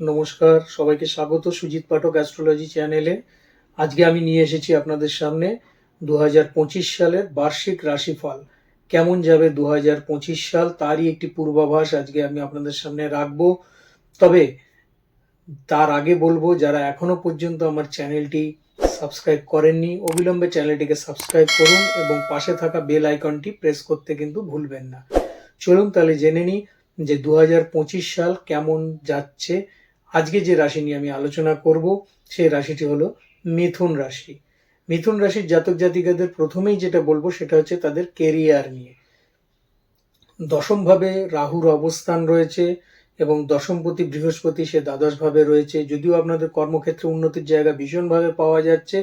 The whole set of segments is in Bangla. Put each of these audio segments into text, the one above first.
নমস্কার, সবাইকে স্বাগত সুজিত পাঠক অ্যাস্ট্রোলজি চ্যানেলে। আজকে আমি নিয়ে এসেছি আপনাদের সামনে দু হাজার পঁচিশ সালের বার্ষিক রাশিফল। কেমন যাবে দু হাজার পঁচিশ সাল? তারই একটি পূর্বাভাস আজকে আমি আপনাদের সামনে রাখব। তবে তার আগে বলব, যারা এখনও পর্যন্ত আমার চ্যানেলটি সাবস্ক্রাইব করেননি, অবিলম্বে চ্যানেলটিকে সাবস্ক্রাইব করুন এবং পাশে থাকা বেল আইকনটি প্রেস করতে কিন্তু ভুলবেন না। চলুন তাহলে জেনে নিই যে দু হাজার পঁচিশ সাল কেমন যাচ্ছে আজকে যে রাশি নিয়ে আমি আলোচনা করব, সেই রাশিটি হলো মিথুন রাশি। মিথুন রাশির জাতক জাতিকাদের প্রথমেই যেটা বলব, সেটা হচ্ছে তাদের কেরিয়ার নিয়ে। দশমভাবে রাহুর অবস্থান রয়েছে এবং দশমপতি বৃহস্পতি সে দ্বাদশ ভাবে রয়েছে। যদিও আপনাদের কর্মক্ষেত্রে উন্নতির জায়গা ভীষণভাবে পাওয়া যাচ্ছে,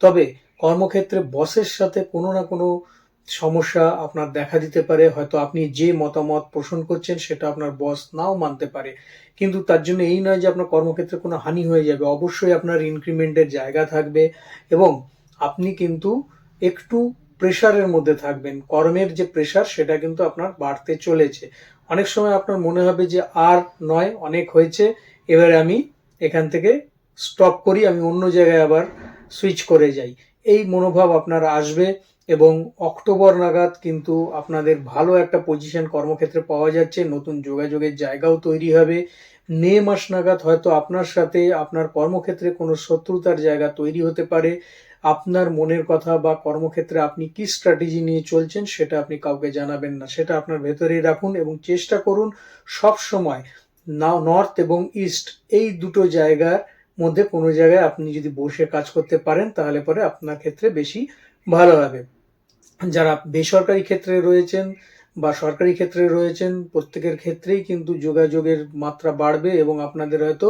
তবে কর্মক্ষেত্রে বসের সাথে কোনো না কোনো সমস্যা আপনার দেখা দিতে পারে, হয়তো আপনি যে মতামত পোষণ করছেন সেটা আপনার বস নাও মানতে পারে। কিন্তু তার জন্য এই নয় যে আপনার কর্মক্ষেত্রে কোনো হানি হয়ে যাবে, অবশ্যই আপনার ইনক্রিমেন্টের জায়গা থাকবে এবং আপনি কিন্তু একটু প্রেশারের মধ্যে থাকবেন। কর্মের যে প্রেশার সেটা কিন্তু আপনার বাড়তে চলেছে। অনেক সময় আপনার মনে হবে যে আর নয়, অনেক হয়েছে, এবারে আমি এখান থেকে স্টপ করি, আমি অন্য জায়গায় আবার সুইচ করে যাই। এই মনোভাব আপনার আসবে এবং অক্টোবর নাগাদ কিন্তু আপনাদের ভালো একটা পজিশন কর্মক্ষেত্রে পাওয়া যাচ্ছে, নতুন যোগাযোগের জায়গাও তৈরি হবে। মে মাস নাগাদ হয়তো আপনার সাথে আপনার কর্মক্ষেত্রে কোনো শত্রুতার জায়গা তৈরি হতে পারে। আপনার মনের কথা বা কর্মক্ষেত্রে আপনি কি স্ট্র্যাটেজি নিয়ে চলছেন সেটা আপনি কাউকে জানাবেন না। সেটা আপনার ভেতরেই রাখুন এবং চেষ্টা করুন সব সময় নর্থ এবং ইস্ট এই দুটো জায়গার মধ্যে কোনো জায়গায় আপনি যদি বসে কাজ করতে পারেন, তাহলে পরে আপনার ক্ষেত্রে বেশি ভালো হবে। যারা বেসরকারি ক্ষেত্রে রয়েছেন বা সরকারি ক্ষেত্রে রয়েছেন, প্রত্যেকের ক্ষেত্রেই কিন্তু যোগাযোগের মাত্রা বাড়বে এবং আপনাদের হয়তো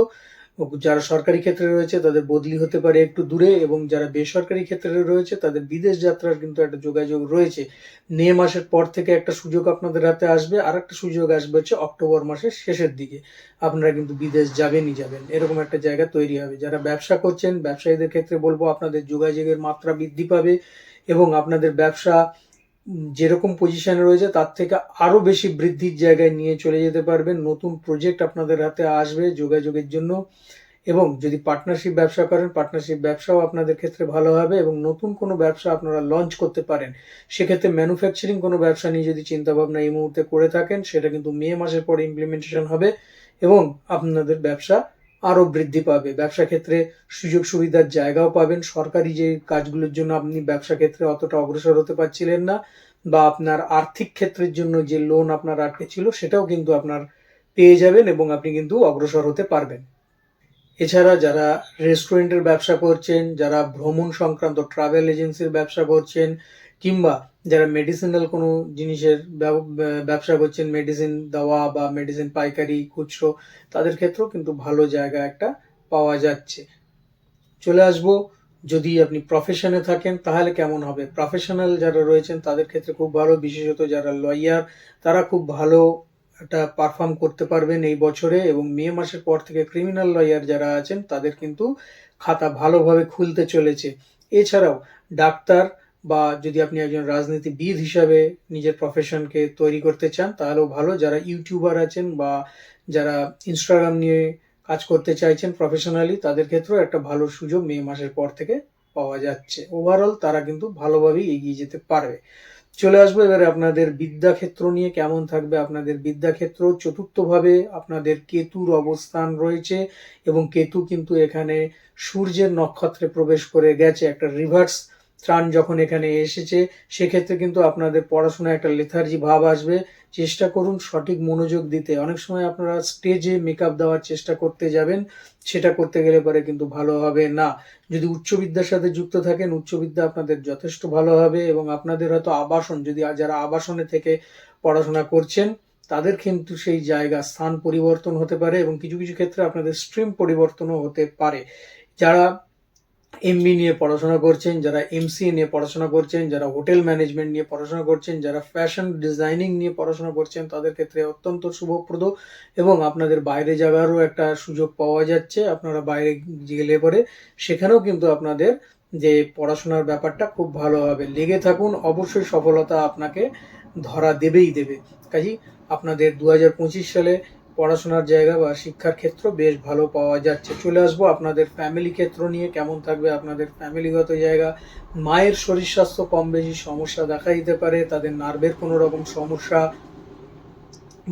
যারা সরকারি ক্ষেত্রে রয়েছে তাদের বদলি হতে পারে একটু দূরে এবং যারা বেসরকারি ক্ষেত্রে রয়েছে তাদের বিদেশ যাত্রার কিন্তু একটা যোগাযোগ রয়েছে। মে মাসের পর থেকে একটা সুযোগ আপনাদের হাতে আসবে। আর একটা সুযোগ আসবে হচ্ছে অক্টোবর মাসের শেষের দিকে। আপনারা কিন্তু বিদেশ যাবেনই যাবেন। এরকম একটা জায়গা তৈরি হবে। যারা ব্যবসা করছেন, ব্যবসায়ীদের ক্ষেত্রে বলব আপনাদের যোগাযোগের মাত্রা বৃদ্ধি পাবে এবং আপনাদের ব্যবসা যেরকম পজিশনে রয়েছে, তার থেকে আরও বেশি বৃদ্ধির জায়গায় নিয়ে চলে যেতে পারবেন। নতুন প্রজেক্ট আপনাদের হাতে আসবে যোগাযোগের জন্য। এবং যদি পার্টনারশিপ ব্যবসা করেন পার্টনারশিপ ব্যবসাও আপনাদের ক্ষেত্রে ভালো হবে এবং নতুন কোনো ব্যবসা আপনারা লঞ্চ করতে পারেন। সেক্ষেত্রে ম্যানুফ্যাকচারিং কোনো ব্যবসা নিয়ে যদি চিন্তা ভাবনা এই মুহূর্তে করে থাকেন, সেটা কিন্তু মে মাসের পরে ইমপ্লিমেন্টেশন হবে এবং আপনাদের ব্যবসা আরও বৃদ্ধি পাবে। ব্যবসা ক্ষেত্রে সুযোগ সুবিধার জায়গাও পাবেন। সরকারি যে কাজগুলোর জন্য আপনি ব্যবসা ক্ষেত্রে অতটা অগ্রসর হতে পারছিলেন না বা আপনার আর্থিক ক্ষেত্রের জন্য যে লোন আপনার আটকে ছিল, সেটাও কিন্তু আপনার পেয়ে যাবেন এবং আপনি কিন্তু অগ্রসর হতে পারবেন। এছাড়া যারা রেস্টুরেন্টের ব্যবসা করছেন, যারা ভ্রমণ সংক্রান্ত ট্রাভেল এজেন্সির ব্যবসা করছেন কিংবা যারা মেডিসিনাল কোনো জিনিসের ব্যবসা করছেন মেডিসিন দেওয়া বা মেডিসিন পাইকারি, খুচরো, তাদের ক্ষেত্রেও কিন্তু ভালো জায়গা একটা পাওয়া যাচ্ছে। চলে আসব, যদি আপনি প্রফেশনে থাকেন, তাহলে কেমন হবে? প্রফেশনাল যারা রয়েছেন, তাদের ক্ষেত্রে খুব ভালো, বিশেষত যারা লয়ার তারা খুব ভালো একটা পারফর্ম করতে পারবেন এই বছরে এবং মে মাসের পর থেকে ক্রিমিনাল লয়ার যারা আছেন, তাদের কিন্তু খাতা ভালোভাবে খুলতে চলেছে। এছাড়াও, ডাক্তার বা যদি আপনি একজন রাজনীতিবিদ হিসাবে নিজের প্রফেশনকে তৈরি করতে চান, তাহলেও ভালো। যারা ইউটিউবার আছেন বা যারা ইনস্টাগ্রাম নিয়ে কাজ করতে চাইছেন প্রফেশনালি তাদের ক্ষেত্রেও একটা ভালো সুযোগ মে মাসের পর থেকে পাওয়া যাচ্ছে। ওভারঅল তারা কিন্তু ভালোভাবেই এগিয়ে যেতে পারবে। চলে আসব এবারে আপনাদের বিদ্যাক্ষেত্র নিয়ে। কেমন থাকবে আপনাদের বিদ্যাক্ষেত্র? চতুর্থভাবে আপনাদের কেতুর অবস্থান রয়েছে এবং কেতু কিন্তু এখানে সূর্যের নক্ষত্রে প্রবেশ করে গেছে। একটা রিভার্স ত্রাণ যখন এখানে এসেছে, সেক্ষেত্রে কিন্তু আপনাদের পড়াশোনায় একটা লেথার্জি ভাব আসবে। চেষ্টা করুন সঠিক মনোযোগ দিতে। অনেক সময় আপনারা স্টেজে মেকআপ দেওয়ার চেষ্টা করতে যাবেন, সেটা করতে গেলে পরে কিন্তু ভালো হবে না। যদি উচ্চ বিদ্যার সাথে যুক্ত থাকেন, উচ্চ বিদ্যা আপনাদের যথেষ্ট ভালো হবে এবং আপনাদের হয়তো আবাসন, যদি যারা আবাসনে থেকে পড়াশোনা করছেন, তাদের কিন্তু সেই জায়গা স্থান পরিবর্তন হতে পারে এবং কিছু কিছু ক্ষেত্রে আপনাদের স্ট্রিম পরিবর্তনও হতে পারে। যারা এমবি নিয়ে পড়াশোনা করছেন, যারা এমসিএ নিয়ে পড়াশোনা করছেন, যারা হোটেল ম্যানেজমেন্ট নিয়ে পড়াশোনা করছেন, যারা ফ্যাশন ডিজাইনিং নিয়ে পড়াশোনা করছেন, তাদের ক্ষেত্রে অত্যন্ত শুভপ্রদ এবং আপনাদের বাইরে যাওয়ারও একটা সুযোগ পাওয়া যাচ্ছে। আপনারা বাইরে গেলে পরে সেখানেও কিন্তু আপনাদের যে পড়াশোনার ব্যাপারটা খুব ভালো হবে। লেগে থাকুন, অবশ্যই সফলতা আপনাকে ধরা দেবেই দেবে। কাজী, আপনাদের দু হাজার পঁচিশ সালে পড়াশোনার জায়গা বা শিক্ষার ক্ষেত্র বেশ ভালো পাওয়া যাচ্ছে। চলে আসব আপনাদের ফ্যামিলি ক্ষেত্র নিয়ে, কেমন থাকবে আপনাদের ফ্যামিলিগত জায়গা? মায়ের শরীর স্বাস্থ্য কম বেশি সমস্যা দেখা দিতে পারে, তাদের নার্ভের কোনো রকম সমস্যা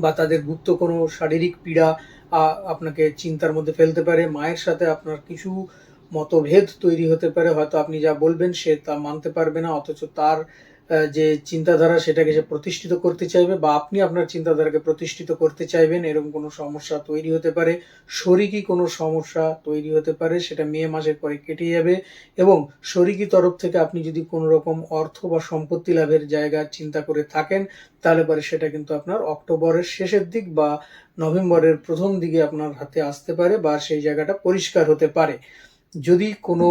বা তাদের গুপ্ত কোনো শারীরিক পীড়া আপনাকে চিন্তার মধ্যে ফেলতে পারে। মায়ের সাথে আপনার কিছু মতভেদ তৈরি হতে পারে, হয়তো আপনি যা বলবেন সে তা মানতে পারবে না, অথচ তার যে চিন্তাধারা সেটাকে সে প্রতিষ্ঠিত করতে চাইবে বা আপনি আপনার চিন্তাধারাকে প্রতিষ্ঠিত করতে চাইবেন, এরকম কোনো সমস্যা তৈরি হতে পারে। শরিকি কোনো সমস্যা তৈরি হতে পারে, সেটা মে মাসের পরে কেটে যাবে এবং শরিকি তরফ থেকে আপনি যদি কোনো রকম অর্থ বা সম্পত্তি লাভের জায়গা চিন্তা করে থাকেন, তাহলে পরে সেটা কিন্তু আপনার অক্টোবরের শেষের দিক বা নভেম্বরের প্রথম দিকে আপনার হাতে আসতে পারে বা সেই জায়গাটা পরিষ্কার হতে পারে। যদি কোনো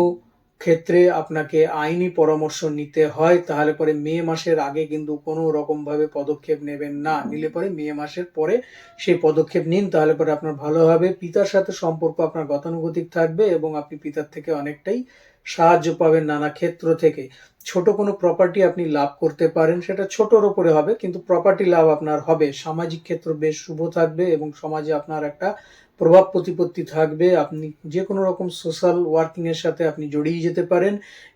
ক্ষেত্রে আপনাকে আইনি পরামর্শ নিতে হয়, তাহলে পরে মে মাসের আগে কিন্তু কোনো রকম ভাবে পদক্ষেপ নেবেন না। নিলে পরে মে মাসের পরে সেই পদক্ষেপ নিন, তাহলে পরে আপনার ভালো হবে। পিতার সাথে সম্পর্ক আপনার গতানুগতিক থাকবে এবং আপনি পিতার থেকে অনেকটাই সাহায্য পাবেন নানা ক্ষেত্র থেকে। ছোট কোনো প্রপার্টি আপনি লাভ করতে পারেন, সেটা ছোটর ওপরে হবে, কিন্তু প্রপার্টি লাভ আপনার হবে। সামাজিক ক্ষেত্র বেশ শুভ থাকবে এবং সমাজে আপনার একটা প্রভাব প্রতিপত্তি থাকবে, আপনি যে কোনো রকম সোশ্যাল ওয়ার্কিং এর সাথে আপনি জড়িয়ে যেতে পারেন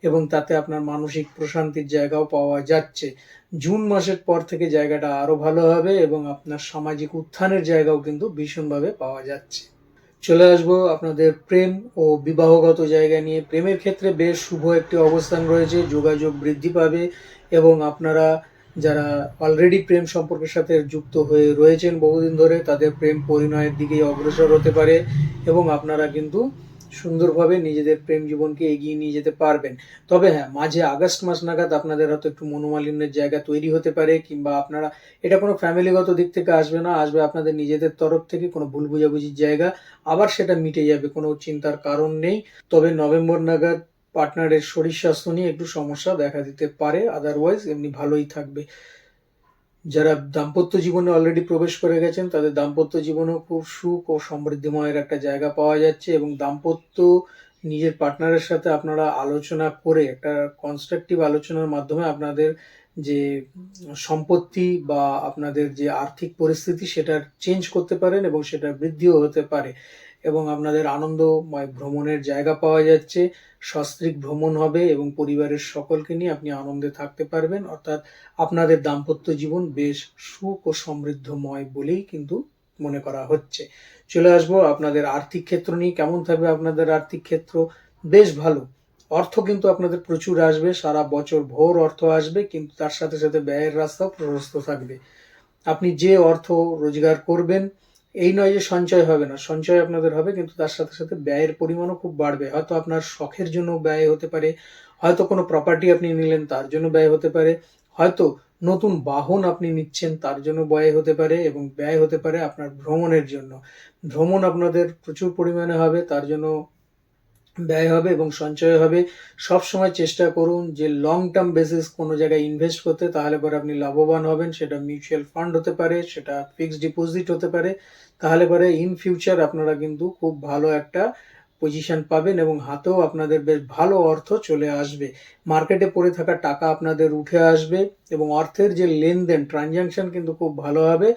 এবং তাতে আপনার মানসিক প্রশান্তির জায়গাও পাওয়া যাচ্ছে। জুন মাসের পর থেকে জায়গাটা আরও ভালো হবে এবং আপনার সামাজিক উত্থানের জায়গাও কিন্তু ভীষণভাবে পাওয়া যাচ্ছে। চলে আসব আপনাদের প্রেম ও বিবাহগত জায়গা নিয়ে। প্রেমের ক্ষেত্রে বেশ শুভ একটি অবস্থান রয়েছে, যোগাযোগ বৃদ্ধি পাবে এবং আপনারা যারা অলরেডি প্রেম সম্পর্কের সাথে যুক্ত হয়ে রয়েছেন বহুদিন ধরে, তাদের প্রেম পরিণয়ের দিকেই অগ্রসর হতে পারে এবং আপনারা কিন্তু সুন্দরভাবে নিজেদের প্রেম জীবনকে এগিয়ে নিয়ে যেতে পারবেন। তবে হ্যাঁ মাঝে আগস্ট মাস নাগাদ আপনাদের হয়তো একটু মনোমালিন্যের জায়গা তৈরি হতে পারে কিংবা আপনারা, এটা কোনো ফ্যামিলিগত দিক থেকে আসবে না, আসবে আপনাদের নিজেদের তরফ থেকে কোনো ভুল বোঝাবুঝির জায়গা, আবার সেটা মিটে যাবে, কোনো চিন্তার কারণ নেই। তবে নভেম্বর নাগাদ পার্টনারের শরীর স্বাস্থ্য নিয়ে একটু সমস্যা দেখা দিতে পারে আদারওয়াইজ এমনি ভালোই থাকবে। যারা দাম্পত্য জীবনে অলরেডি প্রবেশ করে গেছেন, তাদের দাম্পত্য জীবনেও খুব সুখ ও সমৃদ্ধিময়ের একটা জায়গা পাওয়া যাচ্ছে এবং দাম্পত্য নিজের পার্টনারের সাথে আপনারা আলোচনা করে, একটা কনস্ট্রাকটিভ আলোচনার মাধ্যমে আপনাদের যে সম্পত্তি বা আপনাদের যে আর্থিক পরিস্থিতি সেটার চেঞ্জ করতে পারেন এবং সেটা বৃদ্ধিও হতে পারে। এবং আপনাদের আনন্দময় ভ্রমণের জায়গা পাওয়া যাচ্ছে। সস্ত্রীক ভ্রমণ হবে এবং পরিবারের সকলকে নিয়ে আপনি আনন্দে থাকতে পারবেন। অর্থাৎ আপনাদের দাম্পত্য জীবন বেশ সুখ ও সমৃদ্ধময় বলেই কিন্তু মনে করা হচ্ছে। চলে আসব আপনাদের আর্থিক ক্ষেত্র নিয়ে। কেমন থাকবে আপনাদের আর্থিক ক্ষেত্র? বেশ ভালো। অর্থ কিন্তু আপনাদের প্রচুর আসবে। সারা বছর ভোর অর্থ আসবে, কিন্তু তার সাথে সাথে ব্যয়ের রাস্তাও প্রশস্ত থাকবে। আপনি যে অর্থ রোজগার করবেন এই নয় যে সঞ্চয় হবে না, সঞ্চয় আপনাদের হবে, কিন্তু তার সাথে সাথে ব্যয়ের পরিমাণও খুব বাড়বে। হয়তো আপনার শখের জন্য ব্যয় হতে পারে, হয়তো কোনো প্রপার্টি আপনি নিলেন, তার জন্য ব্যয় হতে পারে, হয়তো নতুন বাহন আপনি নিচ্ছেন, তার জন্য ব্যয় হতে পারে এবং ব্যয় হতে পারে আপনার ভ্রমণের জন্য। ভ্রমণ আপনাদের প্রচুর পরিমাণে হবে, তার জন্য ব্যয় হবে এবং সঞ্চয় হবে, সব সময় চেষ্টা করুন যে লং টার্ম বেসিস কোনো জায়গায় ইনভেস্ট করতে, তাহলে পরে আপনি লাভবান হবেন। সেটা মিউচুয়াল ফান্ড হতে পারে, সেটা ফিক্সড ডিপোজিট হতে পারে। তাহলে পরে ইন ফিউচার আপনারা কিন্তু খুব ভালো একটা পজিশন পাবেন এবং হাতেও আপনাদের বেশ ভালো অর্থ চলে আসবে। মার্কেটে পড়ে থাকা টাকা আপনাদের উঠে আসবে এবং অর্থের যে লেনদেন ট্রানজাকশন কিন্তু খুব ভালো হবে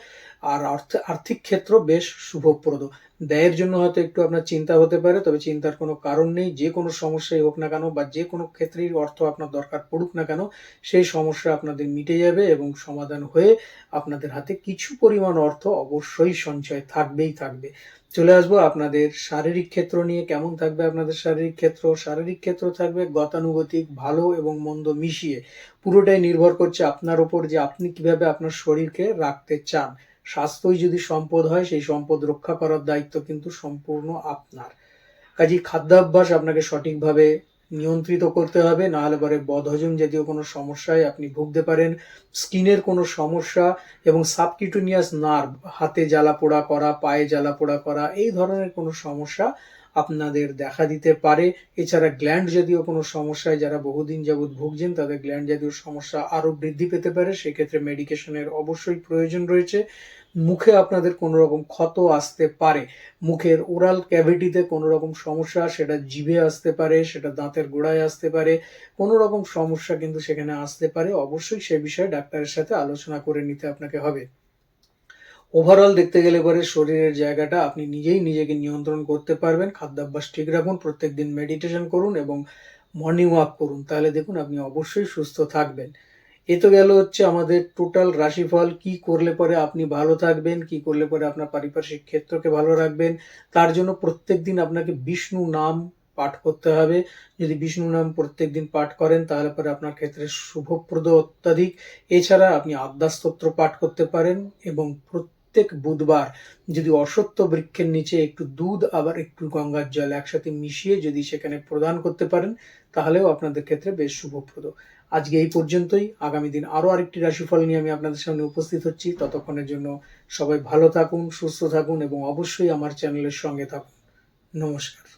আর অর্থ, আর্থিক ক্ষেত্র বেশ শুভপ্রদ। ব্যয়ের জন্য হয়তো একটু আপনার চিন্তা হতে পারে, তবে চিন্তার কোনো কারণ নেই। যে কোনো সমস্যাই হোক না কেন বা যে কোনো ক্ষেত্রেই অর্থ আপনার দরকার পড়ুক না কেন, সেই সমস্যা আপনাদের মিটে যাবে এবং সমাধান হয়ে আপনাদের হাতে কিছু পরিমাণ অর্থ অবশ্যই সঞ্চয় থাকবেই থাকবে। চলে আসব আপনাদের শারীরিক ক্ষেত্র নিয়ে, কেমন থাকবে আপনাদের শারীরিক ক্ষেত্র? শারীরিক ক্ষেত্র থাকবে গতানুগতিক, ভালো এবং মন্দ মিশিয়ে। পুরোটাই নির্ভর করছে আপনার ওপর যে আপনি কীভাবে আপনার শরীরকে রাখতে চান। স্বাস্থ্যই যদি সম্পদ হয়, সেই সম্পদ রক্ষা করার দায়িত্ব কিন্তু সম্পূর্ণ আপনার। কাজেই খাদ্যাভ্যাস আপনাকে সঠিকভাবে নিয়ন্ত্রিত করতে হবে না হলে পরে বদহজম জাতীয় কোনো সমস্যায় আপনি ভুগতে পারেন। স্কিনের কোনো সমস্যা এবং সাবকিউটেনিয়াস নার্ভ, হাতে জ্বালা পোড়া করা, পায়ে জ্বালা পোড়া করা, এই ধরনের কোনো সমস্যা আপনাদের দেখা দিতে পারে। এছাড়া গ্ল্যান্ড জাতীয় কোনো সমস্যায় যারা বহুদিন যাবৎ ভুগছেন, তাদের গ্ল্যান্ড জাতীয় সমস্যা আরও বৃদ্ধি পেতে পারে। সেক্ষেত্রে মেডিকেশনের অবশ্যই প্রয়োজন রয়েছে। মুখে আপনাদের কোনো রকম ক্ষত আসতে পারে। মুখের ওরাল ক্যাভিটিতে কোনো রকম সমস্যা, সেটা জিভে আসতে পারে, সেটা দাঁতের গোড়ায় আসতে পারে কোনো রকম সমস্যা কিন্তু সেখানে আসতে পারে। অবশ্যই সে বিষয়ে ডাক্তারের সাথে আলোচনা করে নিতে আপনাকে হবে। ওভারঅল দেখতে গেলে পরে শরীরের জায়গাটা আপনি নিজেই নিজেকে নিয়ন্ত্রণ করতে পারবেন। খাদ্যাভ্যাস ঠিক রাখুন, প্রত্যেকদিন মেডিটেশন করুন এবং মর্নিং ওয়াক করুন। তাহলে দেখুন আপনি অবশ্যই সুস্থ থাকবেন। এ তো গেল হচ্ছে আমাদের টোটাল রাশিফল, কি করলে পরে আপনি ভালো থাকবেন, কি করলে পরে আপনার পারিপার্শ্বিক ক্ষেত্রকে ভালো রাখবেন, তার জন্য প্রত্যেকদিন আপনাকে বিষ্ণু নাম পাঠ করতে হবে। যদি বিষ্ণু নাম প্রত্যেকদিন পাঠ করেন, তাহলে পরে আপনার ক্ষেত্রে শুভপ্রদ অত্যাধিক। এছাড়া আপনি আদ্যাস্তোত্র পাঠ করতে পারেন এবং প্রত্যেক বুধবার যদি অসত্য বৃক্ষের নিচে একটু দুধ, আবার একটু গঙ্গার জল একসাথে মিশিয়ে যদি সেখানে প্রদান করতে পারেন, তাহলেও আপনাদের ক্ষেত্রে বেশ শুভপ্রদ। আজকে এই পর্যন্তই। আগামী দিন আরও আরেকটি রাশিফল নিয়ে আমি আপনাদের সামনে উপস্থিত হচ্ছি। ততক্ষণের জন্য সবাই ভালো থাকুন, সুস্থ থাকুন এবং অবশ্যই আমার চ্যানেলের সঙ্গে থাকুন। নমস্কার।